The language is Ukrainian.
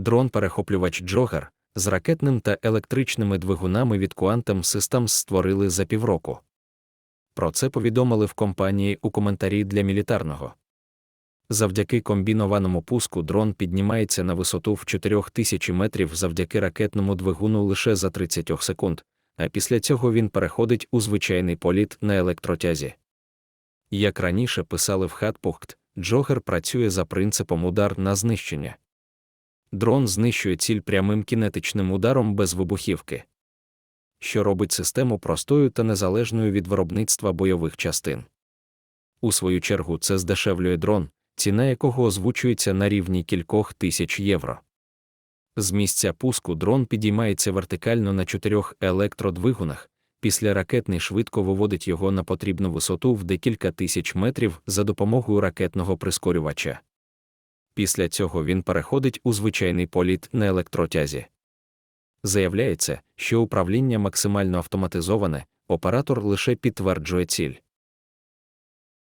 дрон-перехоплювач Джогер з ракетним та електричними двигунами від Quantum Systems створили за півроку. Про це повідомили в компанії у коментарі для мілітарного. Завдяки комбінованому пуску дрон піднімається на висоту в 4000 метрів завдяки ракетному двигуну лише за 30 секунд, а після цього він переходить у звичайний політ на електротязі. Як раніше писали в Хатпухт, Джогер працює за принципом удар на знищення. Дрон знищує ціль прямим кінетичним ударом без вибухівки, що робить систему простою та незалежною від виробництва бойових частин. У свою чергу це здешевлює дрон, ціна якого озвучується на рівні кількох тисяч євро. З місця пуску дрон підіймається вертикально на чотирьох електродвигунах, після ракетний швидко виводить його на потрібну висоту в декілька тисяч метрів за допомогою ракетного прискорювача. Після цього він переходить у звичайний політ на електротязі. Заявляється, що управління максимально автоматизоване, оператор лише підтверджує ціль.